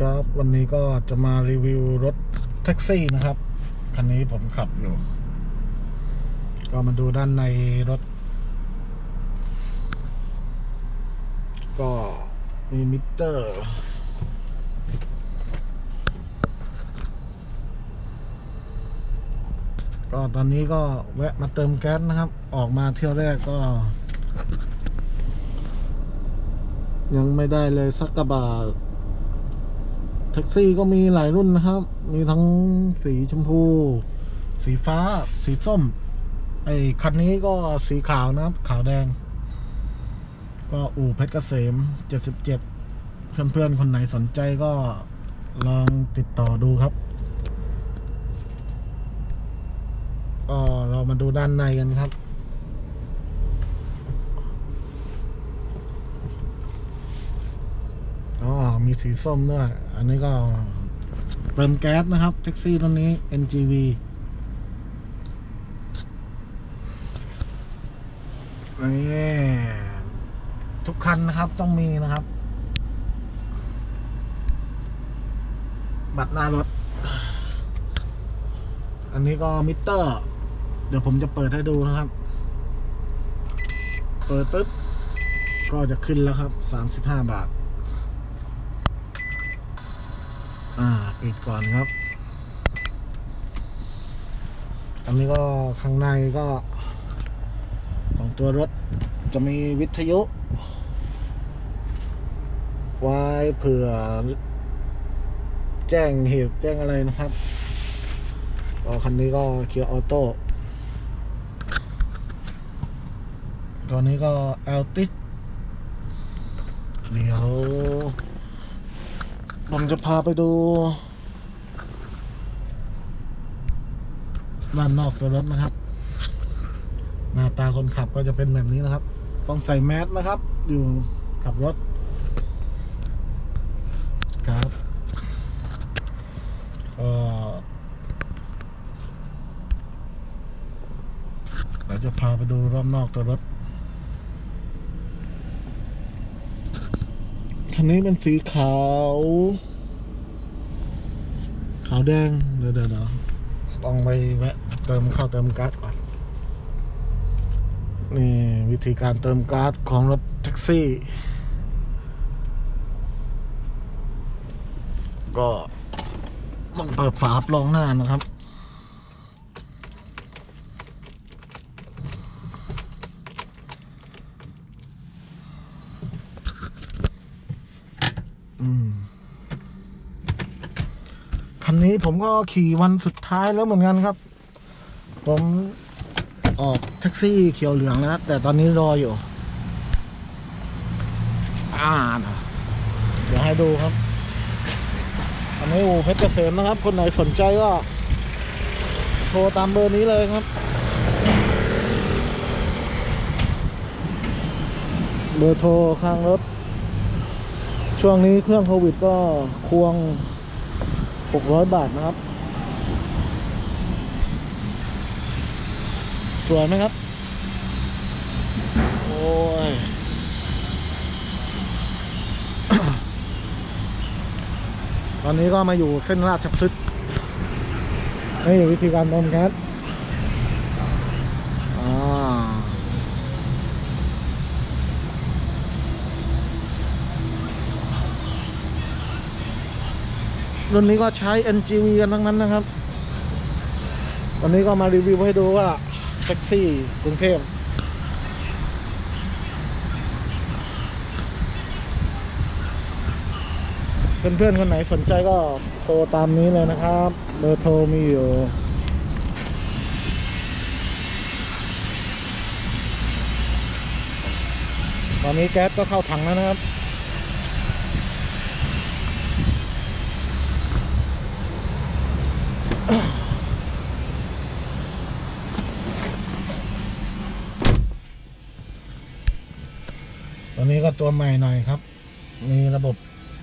ครับวันนี้ก็จะมารีวิวรถแท็กซี่นะครับ คันนี้ผมขับอยู่ ก็มาดูด้านในรถ ก็มีมิเตอร์ ก็ตอนนี้ก็แวะมาเติมแก๊สนะครับ ออกมาเที่ยวแรกก็ ยังไม่ได้เลยสักกระบาท ท็กซี่ก็มีหลายรุ่นนะครับ มีทั้งสีชมพู สีฟ้า สีส้ม ไอ้คันนี้ก็สีขาวนะครับ ขาวแดง ก็อู่เพชรเกษม 77 เพื่อนๆ คนไหนสนใจก็ลองติดต่อดูครับก็เรามาดูด้านในกันครับ อ๋อ มีสีส้มด้วย อันนี้ก็เติมแก๊สนะครับแท็กซี่ตัวนี้ NGV นี่ทุกคันนะครับต้องมีนะครับ บัตรหน้ารถ อันนี้ก็มิเตอร์ เดี๋ยวผมจะเปิดให้ดูนะครับ เปิดปุ๊บก็จะขึ้นแล้วครับ 35 บาท อ่าปิดก่อนครับ อันนี้ก็ข้างในก็ ของตัวรถจะมีวิทยุ ไว้เผื่อ แจ้งเหตุแจ้งอะไรนะครับก็คันนี้ก็เคียร์ออโต้ตัวนี้ก็แอลติสเดี๋ยว ผมจะพาไปดูด้านนอกตัวรถนะครับ หน้าตาคนขับก็จะเป็นแบบนี้นะครับ ต้องใส่แมสนะครับ อยู่ขับรถ ครับก็เราจะพาไปดูรอบนอกตัวรถ คันนี้เป็นสีขาว ขาวแดง เดี๋ยวเดี๋ยวต้องไปแวะเติมเข้าเติมก๊าซก่อน นี่วิธีการเติมก๊าซของรถแท็กซี่ ก็ต้องเปิดฝาปลองหน้านะครับ คันนี้ผมก็ขี่วันสุดท้ายแล้วเหมือนกันครับ ผมออกแท็กซี่เขียวเหลืองแล้ว แต่ตอนนี้รออยู่ อ่านเดี๋ยวให้ดูครับอันนี้อูเพชรเกษมนะครับ คนไหนสนใจก็โทรตามเบอร์นี้เลยครับ เบอร์โทรข้างรถ ช่วงนี้เครื่องโควิดก็ควง 600 บาทนะครับ สวยไหมครับ โอ้ย ตอนนี้ก็มาอยู่เส้นราชพฤกษ์นี่วิธีการเติมแก๊ส รุ่นนี้ก็ใช้ NGV กันทั้งนั้นนะครับ วันนี้ก็มารีวิวให้ดูว่าแท็กซี่กรุงเทพเพื่อนๆคนไหนสนใจก็โทรตามนี้เลยนะครับ เบอร์โทรมีอยู่ตอนนี้แก๊สก็เข้าถังแล้วนะครับ ตัวนี้ก็ตัวใหม่หน่อยครับ มีระบบ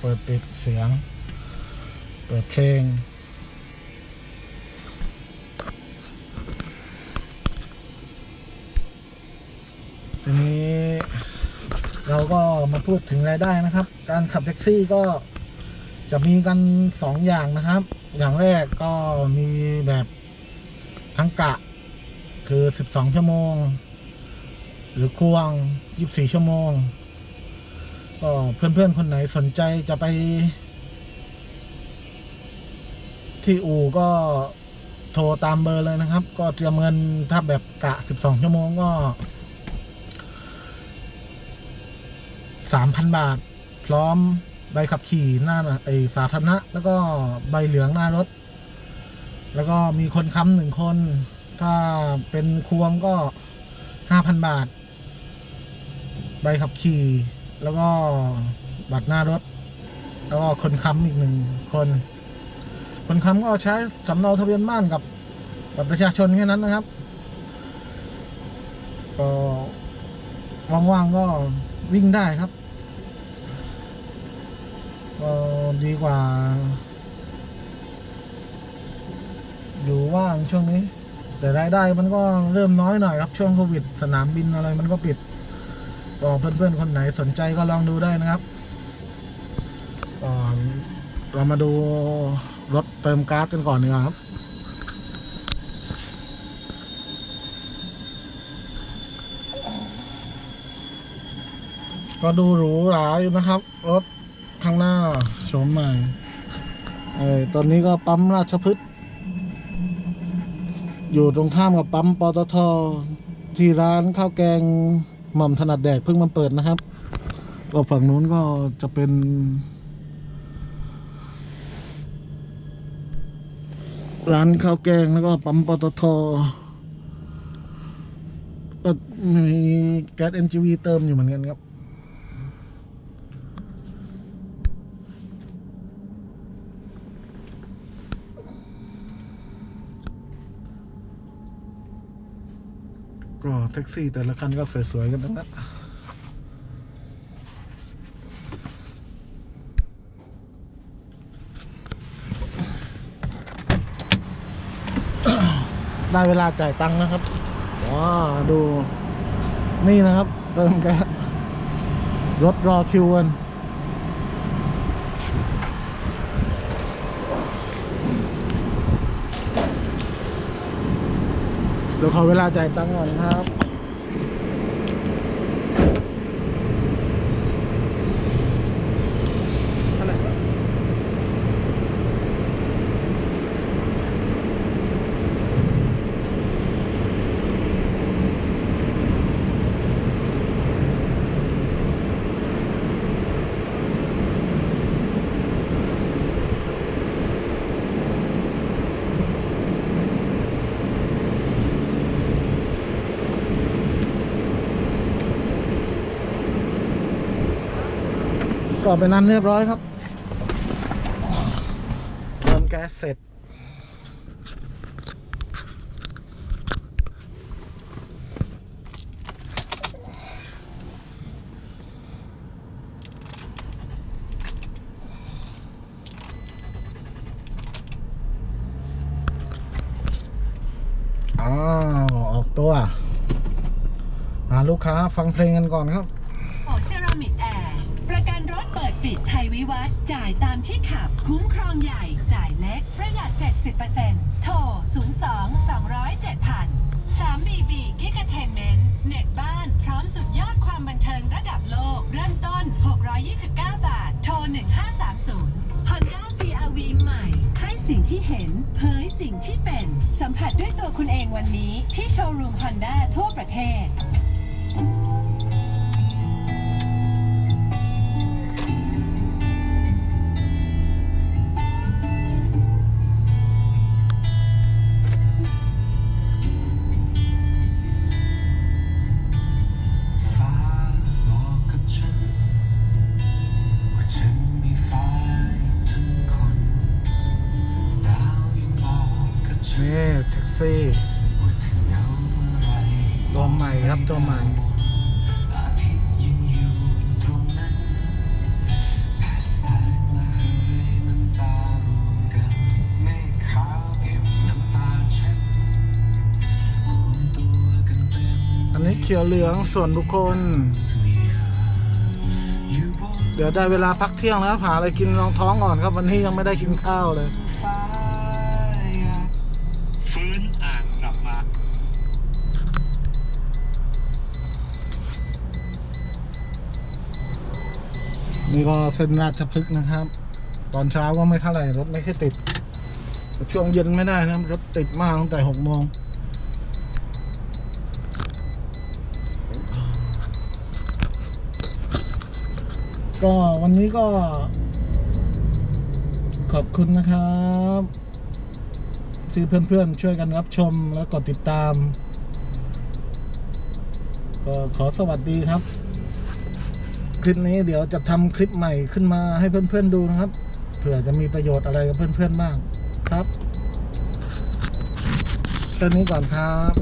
เปิดปิดเสียง เปิดเพลงทีนี้เราก็มาพูดถึงรายได้นะครับ การขับแท็กซี่ก็ จะมีกันสองอย่างนะครับ อย่างแรกก็มีแบบทั้งกะ คือสิบสองชั่วโมง หรือควงยี่บสี่ชั่วโมง ก็เพื่อนๆ คนไหนสนใจจะไป ที่อู่ก็โทรตามเบอร์เลยนะครับ ก็เตรียมเงินถ้าแบบกะ12ชั่วโมงก็3,000บาท พร้อม ใบขับขี่หน้าไอสาธารณะ แล้วก็ใบเหลืองหน้ารถ แล้วก็มีคนค้ำหนึ่งคน ถ้าเป็นควงก็5,000บาท ใบขับขี่ แล้วก็บัตรหน้ารถ แล้วก็คนค้ำอีกหนึ่งคน คนค้ำก็ใช้สำเนาทะเบียนบ้านกับบัตรประชาชนแค่นั้นนะครับก็ว่างๆก็วิ่งได้ครับ ก็ดีกว่า อยู่ว่างช่วงนี้ แต่รายได้มันก็เริ่มน้อยหน่อยครับช่วงโควิด สนามบินอะไรมันก็ปิดก็เพื่อนๆคนไหนสนใจก็ลองดูได้นะครับก็เรามาดูรถเติมก๊าซกันก่อนดีกว่าครับก็ดูหรูหราอยู่นะครับ รถ ข้างหน้าโฉมใหม่เออตอนนี้ก็ปั๊มราชพฤกษ์อยู่ตรงข้ามกับปั๊มปตทที่ร้านข้าวแกงหม่อมถนัดแดกเพิ่งมาเปิดนะครับก็ฝั่งนู้นก็จะเป็น ร้านข้าวแกงแล้วก็ปั๊มปตทก็มีแก๊ส NGV เติมอยู่เหมือนกันครับ ก็แท็กซี่แต่ละคันก็สวยๆกันทั้งนั้นได้เวลาจ่ายตังค์นะครับ ว้าดู นี่นะครับ เติมแก๊สรถรอคิวกัน เดี๋ยวขอเวลาจ่ายตังค์ก่อนครับ ก็เป็นนั้นเรียบร้อยครับเติมแก๊สเสร็จ อ้าว ออกตัวหาลูกค้าฟังเพลงกันก่อนครับ โอเซรามิกแอร์ ประกันรถเปิดไทยวิวัฒน์จ่ายตามที่ขับ คุ้มครองใหญ่ จ่ายเล็ก ประหยัด 70%โทร 02 200 7000 3BB Gigatenment เน็ตบ้านพร้อมสุดยอดความบันเทิงระดับโลก เริ่มต้น 629 บาท โทร 1530 Honda CRV ใหม่ ให้สิ่งที่เห็น เผยสิ่งที่เป็น สัมผัสด้วยตัวคุณเองวันนี้ที่โชว์รูม Honda ทั่วประเทศ นี่แท็กซี่ตัวใหม่ครับตัวใหม่อันนี้เขียวเหลืองส่วนบุคคลเมียอยู่บนเดี๋ยวได้เวลาพักเที่ยงแล้วหาอะไรกินรองท้องก่อนครับ วันนี้ยังไม่ได้กินข้าวเลยาก ฟื้นอ่านกลับมา นี่ก็เส้นราชพฤกษ์นะครับ ตอนเช้าก็ไม่เท่าไหร่รถไม่ค่อยติด ช่วงเย็นไม่ได้นะรถติดมากตั้งแต่หกโมงก็วันนี้ก็ ขอบคุณนะครับที่เพื่อนๆ ช่วยกันรับชมและกดติดตาม ก็ขอสวัสดีครับ คลิปนี้เดี๋ยวจะทำคลิปใหม่ขึ้นมาให้เพื่อนๆดูนะครับ เผื่อจะมีประโยชน์อะไรกับเพื่อนๆบ้างครับแค่นี้ก่อนครับ